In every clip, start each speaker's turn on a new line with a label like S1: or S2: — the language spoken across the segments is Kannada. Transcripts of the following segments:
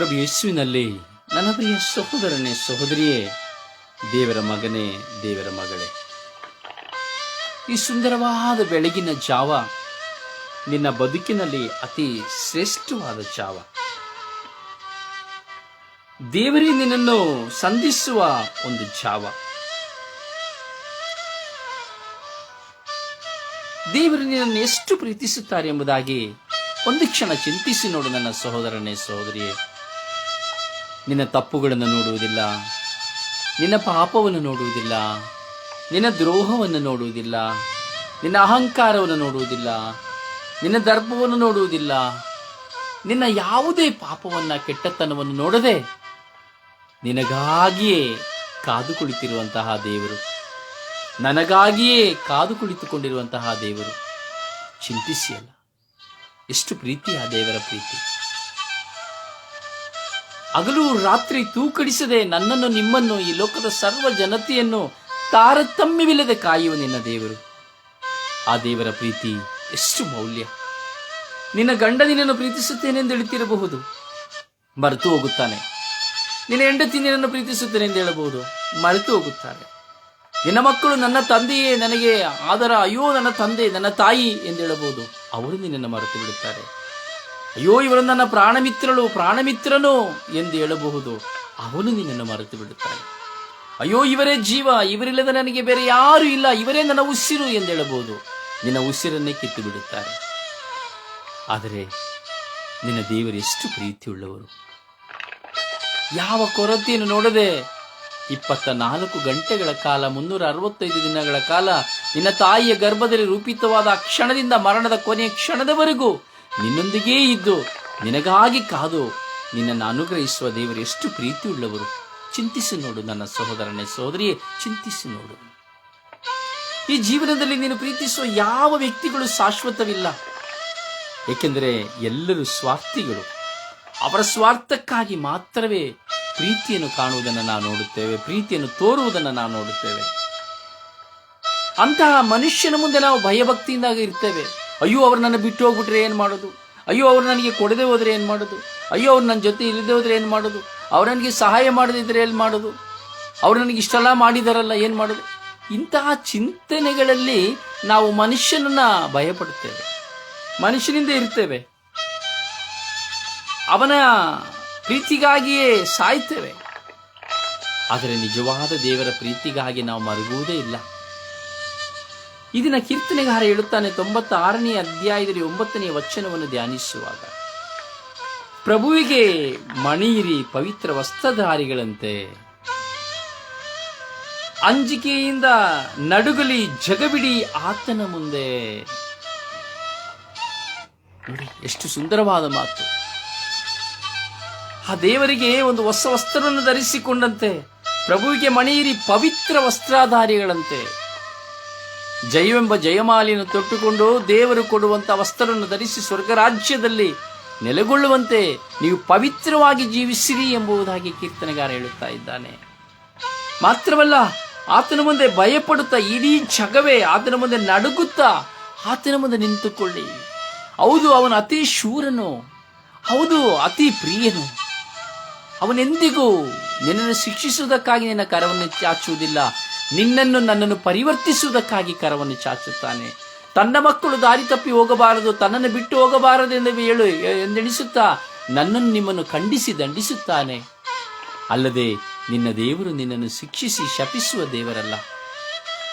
S1: ಪ್ರಭು ಯೇಸುವಿನಲ್ಲಿ, ನನ್ನ ಪ್ರಿಯ ಸಹೋದರನೇ ಸಹೋದರಿಯೇ, ದೇವರ ಮಗನೇ, ದೇವರ ಮಗಳೇ. ಈ ಸುಂದರವಾದ ಬೆಳಗಿನ ಜಾವ, ನಿನ್ನ ಬದುಕಿನಲ್ಲಿ ಅತಿ ಶ್ರೇಷ್ಠವಾದ ಜಾವ. ದೇವರೇ, ನಿನ್ನನ್ನು ಸಂಧಿಸುವ ಒಂದು ಜಾವ. ದೇವರು ನಿನ್ನನ್ನು ಎಷ್ಟು ಪ್ರೀತಿಸುತ್ತಾರೆ ಎಂಬುದಾಗಿ ಒಂದು ಕ್ಷಣ ಚಿಂತಿಸಿ ನೋಡು ನನ್ನ ಸಹೋದರನೇ ಸಹೋದರಿಯೇ. ನಿನ್ನ ತಪ್ಪುಗಳನ್ನು ನೋಡುವುದಿಲ್ಲ. ನಿನ್ನ ಪಾಪವನ್ನು ನೋಡುವುದಿಲ್ಲ. ನಿನ್ನ ದ್ರೋಹವನ್ನು ನೋಡುವುದಿಲ್ಲ. ನಿನ್ನ ಅಹಂಕಾರವನ್ನು ನೋಡುವುದಿಲ್ಲ. ನಿನ್ನ ದರ್ಪವನ್ನು ನೋಡುವುದಿಲ್ಲ. ನಿನ್ನ ಯಾವುದೇ ಪಾಪವನ್ನು, ಕೆಟ್ಟತನವನ್ನು ನೋಡದೆ ನಿನಗಾಗಿಯೇ ಕಾದು ಕುಳಿತಿರುವಂತಹ ದೇವರು. ನನಗಾಗಿಯೇ ಕಾದು ಕುಳಿತುಕೊಂಡಿರುವಂತಹ ದೇವರು. ಚಿಂತಿಸಿ ಅಲ್ಲ. ಎಷ್ಟು ಪ್ರೀತಿ ಆ ದೇವರ ಪ್ರೀತಿ. ಹಗಲು ರಾತ್ರಿ ತೂಕಡಿಸದೆ ನನ್ನನ್ನು ನಿಮ್ಮನ್ನು ಈ ಲೋಕದ ಸರ್ವ ಜನತೆಯನ್ನು ತಾರತಮ್ಯವಿಲ್ಲದೆ ಕಾಯುವ ನಿನ್ನ ದೇವರು. ಆ ದೇವರ ಪ್ರೀತಿ ಎಷ್ಟು ಮೌಲ್ಯ. ನಿನ್ನ ಗಂಡ ನಿನ್ನನ್ನು ಪ್ರೀತಿಸುತ್ತೇನೆಂದು ಹೇಳುತ್ತಿರಬಹುದು ಮರೆತು ಹೋಗುತ್ತಾನೆ. ನಿನ್ನ ಹೆಂಡತಿ ನಿನ್ನನ್ನು ಪ್ರೀತಿಸುತ್ತೇನೆ ಎಂದು ಹೇಳಬಹುದು. ಮರೆತು ಹೋಗುತ್ತಾರೆ. ನಿನ್ನ ಮಕ್ಕಳು ನನ್ನ ತಂದೆಯೇ, ನನಗೆ ಆದರ, ಅಯ್ಯೋ ನನ್ನ ತಂದೆ, ನನ್ನ ತಾಯಿ ಎಂದು ಹೇಳಬಹುದು. ಅವರು ನಿನ್ನನ್ನು ಮರೆತು ಬಿಡುತ್ತಾರೆ ಅಯ್ಯೋ, ಇವರು ನನ್ನ ಪ್ರಾಣಮಿತ್ರಳು, ಪ್ರಾಣಮಿತ್ರನು ಎಂದು ಹೇಳಬಹುದು. ಅವನು ನಿನ್ನನ್ನು ಮರೆತು ಬಿಡುತ್ತಾನೆ. ಅಯ್ಯೋ, ಇವರೇ ಜೀವ, ಇವರಿಲ್ಲದ ನನಗೆ ಬೇರೆ ಯಾರು ಇಲ್ಲ. ಇವರೇ ನನ್ನ ಉಸಿರು ಎಂದು ಹೇಳಬಹುದು. ನಿನ್ನ ಉಸಿರನ್ನೇ ಕಿತ್ತು ಬಿಡುತ್ತಾರೆ. ಆದರೆ ನಿನ್ನ ದೇವರು ಎಷ್ಟು ಪ್ರೀತಿಯುಳ್ಳವರು. ಯಾವ ಕೊರತೆಯನ್ನು ನೋಡದೆ ಇಪ್ಪತ್ತ ನಾಲ್ಕು ಗಂಟೆಗಳ ಕಾಲ, ಮುನ್ನೂರ ಅರವತ್ತೈದು ದಿನಗಳ ಕಾಲ ನಿನ್ನ ತಾಯಿಯ ಗರ್ಭದಲ್ಲಿ ರೂಪಿತವಾದ ಕ್ಷಣದಿಂದ ಮರಣದ ಕೊನೆಯ ಕ್ಷಣದವರೆಗೂ ನಿನ್ನೊಂದಿಗೇ ಇದ್ದು ನಿನಗಾಗಿ ಕಾದು ನಿನ್ನನ್ನು ಅನುಗ್ರಹಿಸುವ ದೇವರು ಎಷ್ಟು ಪ್ರೀತಿಯುಳ್ಳವರು. ಚಿಂತಿಸಿ ನೋಡು ನನ್ನ ಸಹೋದರನೇ ಸಹೋದರಿಯೇ, ಚಿಂತಿಸಿ ನೋಡು. ಈ ಜೀವನದಲ್ಲಿ ನೀನು ಪ್ರೀತಿಸುವ ಯಾವ ವ್ಯಕ್ತಿಗಳು ಶಾಶ್ವತವಿಲ್ಲ. ಏಕೆಂದರೆ ಎಲ್ಲರೂ ಸ್ವಾರ್ಥಿಗಳು. ಅವರ ಸ್ವಾರ್ಥಕ್ಕಾಗಿ ಮಾತ್ರವೇ ಪ್ರೀತಿಯನ್ನು ಕಾಣುವುದನ್ನು ನಾವು ನೋಡುತ್ತೇವೆ, ಪ್ರೀತಿಯನ್ನು ತೋರುವುದನ್ನು ನಾವು ನೋಡುತ್ತೇವೆ. ಅಂತಹ ಮನುಷ್ಯನ ಮುಂದೆ ನಾವು ಭಯಭಕ್ತಿಯಿಂದ ಇರ್ತೇವೆ. ಅಯ್ಯೋ, ಅವ್ರು ನನ್ನ ಬಿಟ್ಟು ಹೋಗ್ಬಿಟ್ರೆ ಏನು ಮಾಡೋದು? ಅಯ್ಯೋ, ಅವ್ರು ನನಗೆ ಕೊಡದೆ ಹೋದರೆ ಏನು ಮಾಡೋದು? ಅಯ್ಯೋ, ಅವ್ರು ನನ್ನ ಜೊತೆ ಇಲ್ಲದೆ ಹೋದರೆ ಏನು ಮಾಡೋದು? ಅವ್ರು ನನಗೆ ಸಹಾಯ ಮಾಡದಿದ್ರೆ ಏನು ಮಾಡೋದು? ಅವ್ರು ನನಗೆ ಇಷ್ಟೆಲ್ಲ ಮಾಡಿದಾರಲ್ಲ, ಏನು ಮಾಡೋದು? ಇಂತಹ ಚಿಂತನೆಗಳಲ್ಲಿ ನಾವು ಮನುಷ್ಯನನ್ನು ಭಯಪಡುತ್ತೇವೆ. ಮನುಷ್ಯನಿಂದ ಇರ್ತೇವೆ. ಅವನ ಪ್ರೀತಿಗಾಗಿಯೇ ಸಾಯ್ತೇವೆ. ಆದರೆ ನಿಜವಾದ ದೇವರ ಪ್ರೀತಿಗಾಗಿ ನಾವು ಮರುಗುವುದೇ ಇಲ್ಲ. ಇದನ್ನ ಕೀರ್ತನೆಗಾರ ಹೇಳುತ್ತಾನೆ ತೊಂಬತ್ತ ಆರನೇ ಅಧ್ಯಾಯದಲ್ಲಿ ಒಂಬತ್ತನೇ ವಚನವನ್ನು ಧ್ಯಾನಿಸುವಾಗ. ಪ್ರಭುವಿಗೆ ಮಣಿಯಿರಿ ಪವಿತ್ರ ವಸ್ತ್ರಧಾರಿಗಳಂತೆ. ಅಂಜಿಕೆಯಿಂದ ನಡುಗಲಿ ಜಗಬಿಡಿ ಆತನ ಮುಂದೆ. ನೋಡಿ, ಎಷ್ಟು ಸುಂದರವಾದ ಮಾತು. ಆ ದೇವರಿಗೆ ಒಂದು ಹೊಸ ವಸ್ತ್ರವನ್ನು ಧರಿಸಿಕೊಂಡಂತೆ. ಪ್ರಭುವಿಗೆ ಮಣಿಯಿರಿ ಪವಿತ್ರ ವಸ್ತ್ರಾಧಾರಿಗಳಂತೆ. ಜಯವೆಂಬ ಜಯಮಾಲಿಯನ್ನು ತೊಟ್ಟುಕೊಂಡು ದೇವರು ಕೊಡುವಂಥ ವಸ್ತ್ರವನ್ನು ಧರಿಸಿ ಸ್ವರ್ಗರಾಜ್ಯದಲ್ಲಿ ನೆಲೆಗೊಳ್ಳುವಂತೆ ನೀವು ಪವಿತ್ರವಾಗಿ ಜೀವಿಸಿರಿ ಎಂಬುದಾಗಿ ಕೀರ್ತನೆಗಾರ ಹೇಳುತ್ತಾ ಇದ್ದಾನೆ. ಮಾತ್ರವಲ್ಲ, ಆತನ ಮುಂದೆ ಭಯಪಡುತ್ತಾ ಇಡೀ ಜಗವೇ ಆತನ ಮುಂದೆ ನಡುಗುತ್ತಾ ಆತನ ಮುಂದೆ ನಿಂತುಕೊಳ್ಳಿ. ಹೌದು, ಅವನು ಅತಿ ಶೂರನು, ಹೌದು, ಅತಿ ಪ್ರಿಯನು. ಅವನೆಂದಿಗೂ ನಿನ್ನನ್ನು ಶಿಕ್ಷಿಸುವುದಕ್ಕಾಗಿ ನಿನ್ನ ಕರವನ್ನು ಚಾಚುವುದಿಲ್ಲ ನಿನ್ನನ್ನು ನನ್ನನ್ನು ಪರಿವರ್ತಿಸುವುದಕ್ಕಾಗಿ ಕರವನ್ನು ಚಾಚುತ್ತಾನೆ. ತನ್ನ ಮಕ್ಕಳು ದಾರಿ ತಪ್ಪಿ ಹೋಗಬಾರದು, ತನ್ನನ್ನು ಬಿಟ್ಟು ಹೋಗಬಾರದು ಎಂದು ಹೇಳು, ಎಂದೆಣಿಸುತ್ತಾ, ನನ್ನನ್ನು ನಿಮ್ಮನ್ನು ಖಂಡಿಸಿ ದಂಡಿಸುತ್ತಾನೆ. ಅಲ್ಲದೆ ನಿನ್ನ ದೇವರು ನಿನ್ನನ್ನು ಶಿಕ್ಷಿಸಿ ಶಪಿಸುವ ದೇವರಲ್ಲ.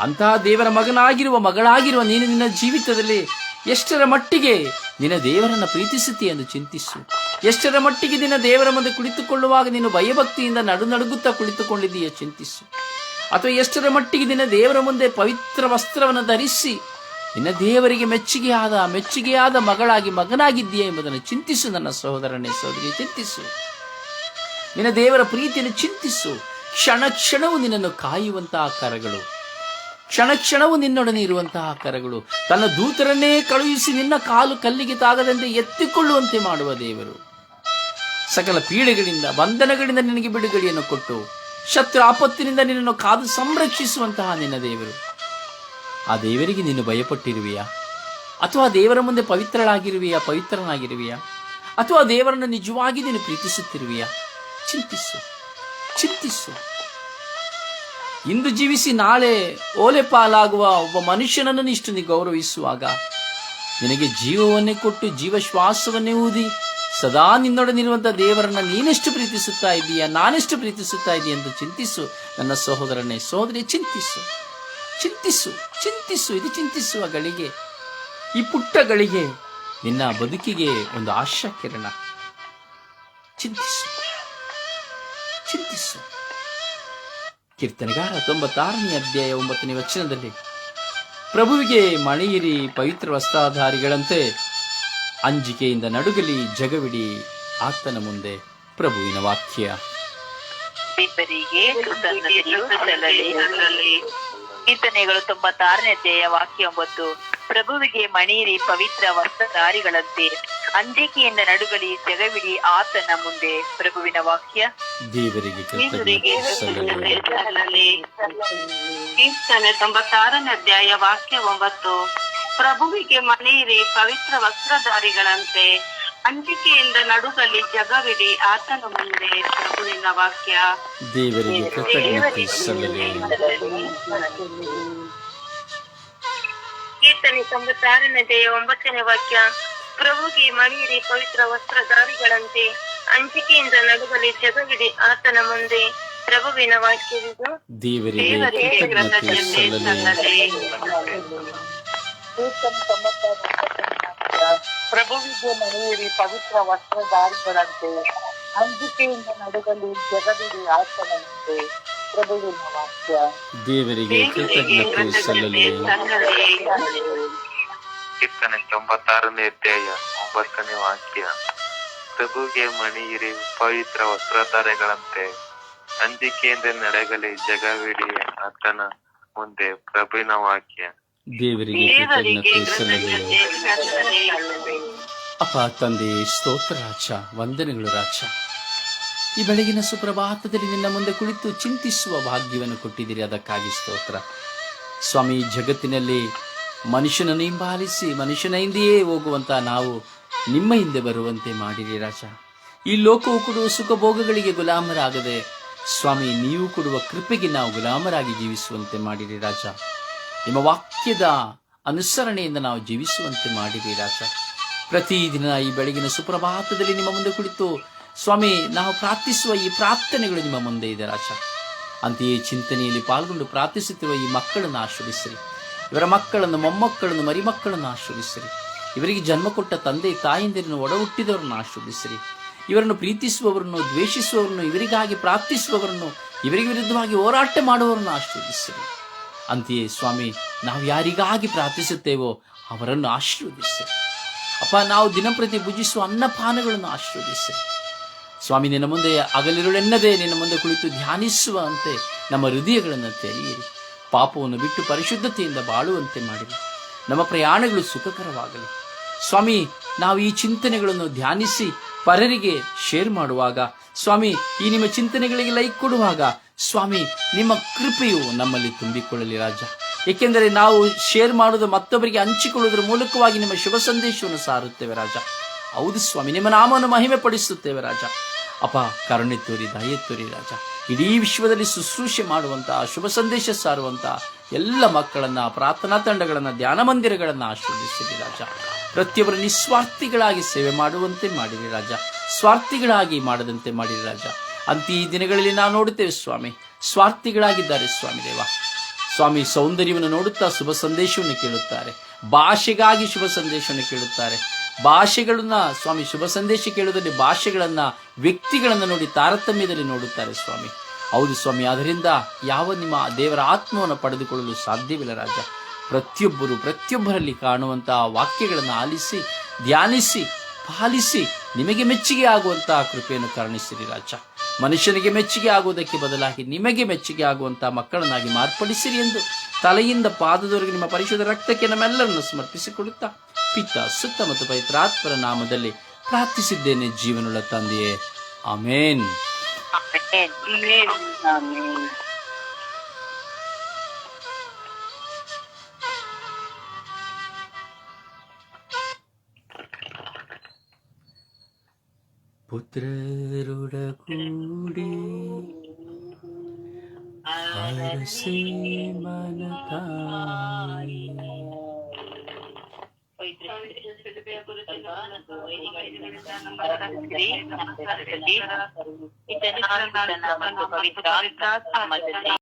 S1: ಅಂತಹ ದೇವರ ಮಗನಾಗಿರುವ, ಮಗಳಾಗಿರುವ ನೀನು ನಿನ್ನ ಜೀವಿತದಲ್ಲಿ ಎಷ್ಟರ ಮಟ್ಟಿಗೆ ನಿನ್ನ ದೇವರನ್ನು ಪ್ರೀತಿಸುತ್ತಿ ಎಂದು ಚಿಂತಿಸು. ಎಷ್ಟರ ಮಟ್ಟಿಗೆ ನಿನ್ನ ದೇವರ ಮುಂದೆ ಕುಳಿತುಕೊಳ್ಳುವಾಗ ನೀನು ಭಯಭಕ್ತಿಯಿಂದ ನಡು ನಡುಗುತ್ತಾ ಕುಳಿತುಕೊಂಡಿದ್ದೀಯ ಚಿಂತಿಸು. ಅಥವಾ ಎಷ್ಟರ ಮಟ್ಟಿಗೆ ನಿನ್ನ ದೇವರ ಮುಂದೆ ಪವಿತ್ರ ವಸ್ತ್ರವನ್ನು ಧರಿಸಿ ನಿನ್ನ ದೇವರಿಗೆ ಮೆಚ್ಚುಗೆಯಾದ ಮೆಚ್ಚುಗೆಯಾದ ಮಗಳಾಗಿ ಮಗನಾಗಿದ್ದೀಯ ಎಂಬುದನ್ನು ಚಿಂತಿಸು ನನ್ನ ಸಹೋದರನೇ ಸಹೋದರಿ, ಚಿಂತಿಸು. ನಿನ್ನ ದೇವರ ಪ್ರೀತಿಯನ್ನು ಚಿಂತಿಸು. ಕ್ಷಣ ಕ್ಷಣವು ನಿನ್ನನ್ನು ಕಾಯುವಂತಹ ಕರಗಳು. ಕ್ಷಣ ಕ್ಷಣವು ನಿನ್ನೊಡನೆ ಇರುವಂತಹ ಕರಗಳು. ತನ್ನ ದೂತರನ್ನೇ ಕಳುಹಿಸಿ ನಿನ್ನ ಕಾಲು ಕಲ್ಲಿಗೆ ತಾಗದಂತೆ ಎತ್ತಿಕೊಳ್ಳುವಂತೆ ಮಾಡುವ ದೇವರು. ಸಕಲ ಪೀಡೆಗಳಿಂದ, ಬಂಧನಗಳಿಂದ ನಿನಗೆ ಬಿಡುಗಡೆಯನ್ನು ಕೊಟ್ಟು ಶತ್ರು ಆಪತ್ತಿನಿಂದ ನಿನ್ನನ್ನು ಕಾದು ಸಂರಕ್ಷಿಸುವಂತಹ ನಿನ್ನ ದೇವರು. ಆ ದೇವರಿಗೆ ನೀನು ಭಯಪಟ್ಟಿರುವೆಯಾ? ಅಥವಾ ದೇವರ ಮುಂದೆ ಪವಿತ್ರಳಾಗಿರುವೆಯಾ, ಪವಿತ್ರನಾಗಿರುವೆಯಾ? ಅಥವಾ ದೇವರನ್ನು ನಿಜವಾಗಿ ನೀನು ಪ್ರೀತಿಸುತ್ತಿರುವೆಯಾ? ಚಿಂತಿಸು ಚಿಂತಿಸು. ಇಂದು ಜೀವಿಸಿ ನಾಳೆ ಓಲೆ ಪಾಲಾಗುವ ಒಬ್ಬ ಮನುಷ್ಯನನ್ನು ಇಷ್ಟು ನೀ ಗೌರವಿಸುವಾಗ, ನಿನಗೆ ಜೀವವನ್ನೇ ಕೊಟ್ಟು ಜೀವಶ್ವಾಸವನ್ನೇ ಊದಿ ಸದಾ ನಿನ್ನೊಡನಿರುವಂತಹ ದೇವರನ್ನ ನೀನೆಷ್ಟು ಪ್ರೀತಿಸುತ್ತಾ ಇದ್ದೀಯಾ? ನಾನೆಷ್ಟು ಪ್ರೀತಿಸುತ್ತಾ ಇದ್ದೀಯ ಎಂದು ಚಿಂತಿಸು. ನನ್ನ ಸಹೋದರನೇ ಸಹೋದರಿ ಚಿಂತಿಸು. ಚಿಂತಿಸು ಚಿಂತಿಸು, ಇದು ಚಿಂತಿಸುವ ಗಳಿಗೆ, ಈ ಪುಟ್ಟ ಗಳಿಗೆ ನಿನ್ನ ಬದುಕಿಗೆ ಒಂದು ಆಶಾ ಕಿರಣ ಚಿಂತಿಸು. ಚಿಂತಿಸು. ಕೀರ್ತನೆಗಾರ ತೊಂಬತ್ತಾರನೇ ಅಧ್ಯಾಯ ಒಂಬತ್ತನೇ ವಚನದಲ್ಲಿ, ಪ್ರಭುವಿಗೆ ಮಣಿಯಿರಿ ಪವಿತ್ರ ವಸ್ತ್ರಾಧಾರಿಗಳಂತೆ ಅಂಜಿಕೆಯಿಂದ ನಡುಗಲಿ ಜಗವಿಡಿ ಆತನ ಮುಂದೆ ಪ್ರಭುವಿನ ವಾಕ್ಯ.
S2: ಕೀರ್ತನೆಗಳು ತೊಂಬತ್ತಾರನೇ ಅಧ್ಯಾಯ ವಾಕ್ಯ ಒಂಬತ್ತು. ಪ್ರಭುವಿಗೆ ಮಣಿರಿ ಪವಿತ್ರ ವಸ್ತ್ರಧಾರಿಗಳಂತೆ. ಅಂಜಿಕೆಯಿಂದ ನಡುಗಲಿ ಜಗವಿಡಿ ಆತನ ಮುಂದೆ ಪ್ರಭುವಿನ ವಾಕ್ಯ.
S3: ಕೀರ್ತನೆ ತೊಂಬತ್ತಾರನೇ ಅಧ್ಯಾಯ ವಾಕ್ಯ ಒಂಬತ್ತು. ಪ್ರಭುವಿಗೆ ಮನೆಯಿರಿ ಪವಿತ್ರ ವಸ್ತ್ರಧಾರಿಗಳಂತೆ. ಅಂಜಿಕೆಯಿಂದ ನಡುಗಲಿ ಜಗವಿಡಿ ಆತನ ಮುಂದೆ ಪ್ರಭುವಿನ ವಾಕ್ಯ.
S1: ದೇವರಿಗೆ ಕೃತಜ್ಞತೆ ಸಲ್ಲಲಿ
S3: ಕೀರ್ತನೆ ತೊಂಬತ್ತಾರನೇ ಅಧ್ಯಾಯ ಒಂಬತ್ತನೇ ವಾಕ್ಯ. ಪ್ರಭುಗೆ ಮಣಿಯಿರಿ ಪವಿತ್ರ ವಸ್ತ್ರಧಾರಿಗಳಂತೆ. ಅಂಜಿಕೆಯಿಂದ ನಡುಗಲಿ ಜಗವಿಡಿ ಆತನ ಮುಂದೆ. ಪ್ರಭುವಿನ ವಾಕ್ಯವಿದು.
S1: ದೇವರಿಗೆ
S3: ಗ್ರಂಥದಲ್ಲಿ
S1: ಕೃತಜ್ಞತೆ
S3: ಕೃತಜ್ಞತೆ ತೊಂಬತ್ತಾರು
S4: ಪ್ರಭುವಿಗೆ ನಡೆಯಿರಿ ಪವಿತ್ರ ವಸ್ತ್ರಧಾರಿಗಳಂತೆ ಅಂಜಿಕೆಯಿಂದ ನಡೆದಲ್ಲಿ ಜಗದಲ್ಲಿ ಆತನ ಮುಂದೆ ಪ್ರಭುವಿನ ವಾಕ್ಯ.
S1: ದೇವರಿಗೆ ಕೃತಜ್ಞತೆ ಸಲ್ಲಲಿ.
S5: ಕೀರ್ತನೆ ತೊಂಬತ್ತಾರನೇ ಅಧ್ಯಾಯ ಒಂಬತ್ತನೇ ವಾಕ್ಯ. ಪ್ರಭುಗೆ ಮಣಿಯಿರಿ ಪವಿತ್ರ ವಸ್ತ್ರಧಾರೆಗಳಂತೆ ಅಂಜಿಕೆಯಿಂದ ನಡೆಗಲಿ ಜಗವಿಡಿ ಆತನ ಮುಂದೆ ಪ್ರಭುವಿನ ವಾಕ್ಯ.
S1: ದೇವರಿಗೆ ಕೃತಜ್ಞತೆ
S3: ಸಲ್ಲಿಸಲು.
S1: ಅಪ್ಪ, ತಂದೆ, ಸ್ತೋತ್ರ ರಾಜ, ವಂದನೆಗಳು ರಾಜ. ಈ ಬೆಳಗಿನ ಸುಪ್ರಭಾತದಲ್ಲಿ ನಿನ್ನ ಮುಂದೆ ಕುಳಿತು ಚಿಂತಿಸುವ ಭಾಗ್ಯವನ್ನು ಕೊಟ್ಟಿದ್ದೀರಿ, ಅದಕ್ಕಾಗಿ ಸ್ತೋತ್ರ. ಸ್ವಾಮಿ, ಜಗತ್ತಿನಲ್ಲಿ ಮನುಷ್ಯನನ್ನು ಹಿಂಬಾಲಿಸಿ, ಮನುಷ್ಯನ ಹಿಂದೆಯೇ ಹೋಗುವಂತ ನಾವು ನಿಮ್ಮ ಹಿಂದೆ ಬರುವಂತೆ ಮಾಡಿರಿ ರಾಜ. ಈ ಲೋಕವು ಕೊಡುವ ಸುಖ ಭೋಗಗಳಿಗೆ ಗುಲಾಮರಾಗದೆ, ಸ್ವಾಮಿ, ನೀವು ಕೊಡುವ ಕೃಪೆಗೆ ನಾವು ಗುಲಾಮರಾಗಿ ಜೀವಿಸುವಂತೆ ಮಾಡಿರಿ ರಾಜ. ನಿಮ್ಮ ವಾಕ್ಯದ ಅನುಸರಣೆಯಿಂದ ನಾವು ಜೀವಿಸುವಂತೆ ಸರ್? ಪ್ರತಿದಿನ ಈ ಬೆಳಗಿನ ಸುಪ್ರಭಾತದಲ್ಲಿ ನಿಮ್ಮ ಮುಂದೆ ಕುಳಿತು, ಸ್ವಾಮಿ, ನಾವು ಪ್ರಾರ್ಥಿಸುವ ಈ ಪ್ರಾರ್ಥನೆಗಳು ನಿಮ್ಮ ಮುಂದೆ ಇದೆ ರಾಜ ಅಂತೆಯೇ ಚಿಂತನೆಯಲ್ಲಿ ಪಾಲ್ಗೊಂಡು ಪ್ರಾರ್ಥಿಸುತ್ತಿರುವ ಈ ಮಕ್ಕಳನ್ನು ಆಶ್ರಯಿಸಿರಿ. ಇವರ ಮಕ್ಕಳನ್ನು, ಮೊಮ್ಮಕ್ಕಳನ್ನು, ಮರಿಮಕ್ಕಳನ್ನು ಆಶ್ರಯಿಸಿರಿ. ಇವರಿಗೆ ಜನ್ಮ ಕೊಟ್ಟ ತಂದೆ, ತಾಯಿಂದಿರನ್ನು ಒಡಹುಟ್ಟಿದವರನ್ನು ಆಶ್ರಯಿಸಿರಿ. ಇವರನ್ನು ಪ್ರೀತಿಸುವವರನ್ನು, ದ್ವೇಷಿಸುವವರನ್ನು, ಇವರಿಗಾಗಿ ಪ್ರಾರ್ಥಿಸುವವರನ್ನು, ಇವರಿಗೆ ವಿರುದ್ಧವಾಗಿ ಹೋರಾಟ ಮಾಡುವವರನ್ನು ಆಶೀರ್ವದಿಸಿರಿ ಅಂತೆಯೇ ಸ್ವಾಮಿ, ನಾವು ಯಾರಿಗಾಗಿ ಪ್ರಾರ್ಥಿಸುತ್ತೇವೋ ಅವರನ್ನು ಆಶೀರ್ವದಿಸಿ. ಅಪ್ಪ, ನಾವು ದಿನಂಪ್ರತಿ ಪೂಜಿಸುವ ಅನ್ನಪಾನಗಳನ್ನು ಆಶೀರ್ವದಿಸಿ. ಸ್ವಾಮಿ, ನಿನ್ನ ಮುಂದೆ ಅಗಲಿರುಳೆನ್ನದೆ ನಿನ್ನ ಮುಂದೆ ಕುಳಿತು ಧ್ಯಾನಿಸುವಂತೆ ನಮ್ಮ ಹೃದಯಗಳನ್ನು ತೆರೆಯಿರಿ. ಪಾಪವನ್ನು ಬಿಟ್ಟು ಪರಿಶುದ್ಧತೆಯಿಂದ ಬಾಳುವಂತೆ ಮಾಡಿರಿ. ನಮ್ಮ ಪ್ರಯಾಣಗಳು ಸುಖಕರವಾಗಲಿ. ಸ್ವಾಮಿ, ನಾವು ಈ ಚಿಂತನೆಗಳನ್ನು ಧ್ಯಾನಿಸಿ ಪರರಿಗೆ ಶೇರ್ ಮಾಡುವಾಗ, ಸ್ವಾಮಿ, ಈ ನಿಮ್ಮ ಚಿಂತನೆಗಳಿಗೆ ಲೈಕ್ ಕೊಡುವಾಗ ಸ್ವಾಮಿ, ನಿಮ್ಮ ಕೃಪೆಯು ನಮ್ಮಲ್ಲಿ ತುಂಬಿಕೊಳ್ಳಲಿ ರಾಜ. ಏಕೆಂದರೆ ನಾವು ಶೇರ್ ಮಾಡುವುದು ಮತ್ತೊಬ್ಬರಿಗೆ ಹಂಚಿಕೊಳ್ಳುವುದರ ಮೂಲಕವಾಗಿ ನಿಮ್ಮ ಶುಭ ಸಂದೇಶವನ್ನು ಸಾರುತ್ತೇವೆ ರಾಜ. ಹೌದು ಸ್ವಾಮಿ, ನಿಮ್ಮ ನಾಮವನ್ನು ಮಹಿಮೆ ಪಡಿಸುತ್ತೇವೆ ರಾಜ. ಅಪ ಕರುಣೆ ತೋರಿ, ದಯೆ ತೋರಿ ರಾಜ. ಇಡೀ ವಿಶ್ವದಲ್ಲಿ ಶುಶ್ರೂಷೆ ಮಾಡುವಂತಹ, ಶುಭ ಸಂದೇಶ ಸಾರುವಂತಹ ಎಲ್ಲ ಮಕ್ಕಳನ್ನ, ಪ್ರಾರ್ಥನಾ ತಂಡಗಳನ್ನ, ಧ್ಯಾನ ಮಂದಿರಗಳನ್ನ ಆಶೀರ್ವದಿಸಿರಿ ರಾಜ. ಪ್ರತಿಯೊಬ್ಬರು ನಿಸ್ವಾರ್ಥಿಗಳಾಗಿ ಸೇವೆ ಮಾಡುವಂತೆ ಮಾಡಿರಿ ರಾಜ. ಸ್ವಾರ್ಥಿಗಳಾಗಿ ಮಾಡದಂತೆ ಮಾಡಿರಿ ರಾಜ. ಅಂತ ಈ ದಿನಗಳಲ್ಲಿ ನಾವು ನೋಡುತ್ತೇವೆ ಸ್ವಾಮಿ. ಸ್ವಾರ್ಥಿಗಳಾಗಿದ್ದಾರೆ ಸ್ವಾಮಿ ದೇವ. ಸ್ವಾಮಿ ಸೌಂದರ್ಯವನ್ನು ನೋಡುತ್ತಾ ಶುಭ ಸಂದೇಶವನ್ನು ಕೇಳುತ್ತಾರೆ. ಭಾಷೆಗಾಗಿ ಶುಭ ಸಂದೇಶವನ್ನು ಕೇಳುತ್ತಾರೆ. ಭಾಷೆಗಳನ್ನ ಸ್ವಾಮಿ ಶುಭ ಸಂದೇಶ ಕೇಳುವುದರಲ್ಲಿ ಭಾಷೆಗಳನ್ನು, ವ್ಯಕ್ತಿಗಳನ್ನು ನೋಡಿ ತಾರತಮ್ಯದಲ್ಲಿ ನೋಡುತ್ತಾರೆ ಸ್ವಾಮಿ. ಹೌದು ಸ್ವಾಮಿ ಅದರಿಂದ ಯಾವ ನಿಮ್ಮ ದೇವರ ಆತ್ಮವನ್ನು ಪಡೆದುಕೊಳ್ಳಲು ಸಾಧ್ಯವಿಲ್ಲ ರಾಜ. ಪ್ರತಿಯೊಬ್ಬರು ಪ್ರತಿಯೊಬ್ಬರಲ್ಲಿ ಕಾಣುವಂತಹ ವಾಕ್ಯಗಳನ್ನು ಆಲಿಸಿ, ಧ್ಯಾನಿಸಿ, ಪಾಲಿಸಿ ನಿಮಗೆ ಮೆಚ್ಚುಗೆ ಆಗುವಂತಹ ಕೃಪೆಯನ್ನು ಕರುಣಿಸಿರಿ ರಾಜ. ಮನುಷ್ಯನಿಗೆ ಮೆಚ್ಚುಗೆ ಆಗುವುದಕ್ಕೆ ಬದಲಾಗಿ ನಿಮಗೆ ಮೆಚ್ಚುಗೆ ಆಗುವಂತಹ ಮಕ್ಕಳನ್ನಾಗಿ ಮಾರ್ಪಡಿಸಿರಿ ಎಂದು ತಲೆಯಿಂದ ಪಾದದವರೆಗೆ ನಿಮ್ಮ ಪರಿಶುದ್ಧ ರಕ್ತಕ್ಕೆ ನಮ್ಮೆಲ್ಲರನ್ನು ಸಮರ್ಪಿಸಿಕೊಳ್ಳುತ್ತಾ ಪಿತ್ತ ಸುತ್ತ ಮತ್ತು ಪವಿತ್ರಾತ್ಮರ ನಾಮದಲ್ಲಿ ಪ್ರಾರ್ಥಿಸಿದ್ದೇನೆ ಜೀವನುಳ್ಳ ತಂದೆಯೇ. ಆಮೇನ್.
S2: ಆಮೆನ್.
S1: ಪುತ್ರರೊಡಗೂಡಿ ಹರಸೆ ಮನ ತಾಯಿ
S2: ಇತನ ಮತ್ತು ಪವಿತ್ರ ಆತ್ಮದಲ್ಲಿ